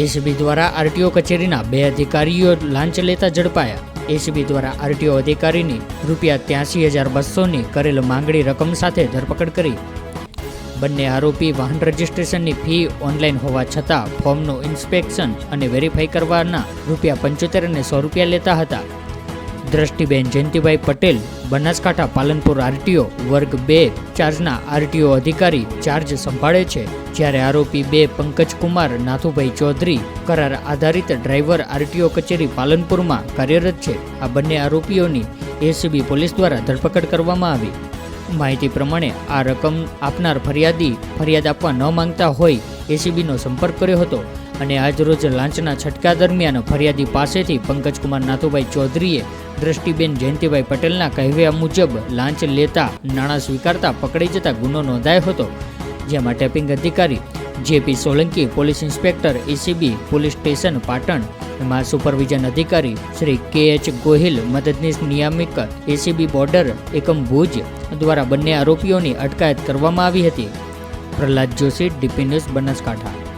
ACB દ્વારા RTO કચેરીના બે અધિકારીઓ લાંચ લેતા ઝડપાયા. એસીબી દ્વારા આરટીઓ અધિકારીની રૂપિયા ત્યાસી હજાર બસોની કરેલ માંગણી રકમ સાથે ધરપકડ કરી. બંને આરોપી વાહન રજિસ્ટ્રેશનની ફી ઓનલાઈન હોવા છતાં ફોર્મનું ઇન્સ્પેક્શન અને વેરીફાઈ કરવાના રૂપિયા પંચોતેર અને સો રૂપિયા લેતા હતા. દ્રષ્ટિબેન જયંતિભાઈ પટેલ, બનાસકાંઠા પાલનપુર આરટીઓ વર્ગ બે, ચાર્જના આરટીઓ અધિકારી ચાર્જ સંભાળે છે. જ્યારે આરોપી બે પંકજકુમાર, નાથુભાઈ ચૌધરી, કરાર આધારિત ડ્રાઈવર આરટીઓ કચેરી પાલનપુરમાં કાર્યરત છે. આ બંને આરોપીઓની એસીબી પોલીસ દ્વારા ધરપકડ કરવામાં આવી. માહિતી પ્રમાણે આ રકમ આપનાર ફરિયાદી ફરિયાદ આપવા ન માંગતા હોય એસીબીનો સંપર્ક કર્યો હતો. અને આજરોજ લાંચના છટકા દરમિયાન ફરિયાદી પાસેથી પંકજકુમાર નાથુભાઈ ચૌધરીએ દ્રષ્ટિબેન જયંતિભાઈ પટેલના કહેવ્યા મુજબ લાંચ લેતા નાણાં સ્વીકારતા પકડી જતા ગુનો નોંધાયો હતો. જેમાં ટેપિંગ અધિકારી JP Solanki, police inspector ACB, police station Patan, એમાં સુપરવિઝન અધિકારી શ્રી કે એચ ગોહિલ, મદદનીશ નિયામક એસીબી બોર્ડર, એકમ ભુજ દ્વારા બંને આરોપીઓની અટકાયત કરવામાં આવી હતી. Prahlad Joshi, DP news Banaskantha.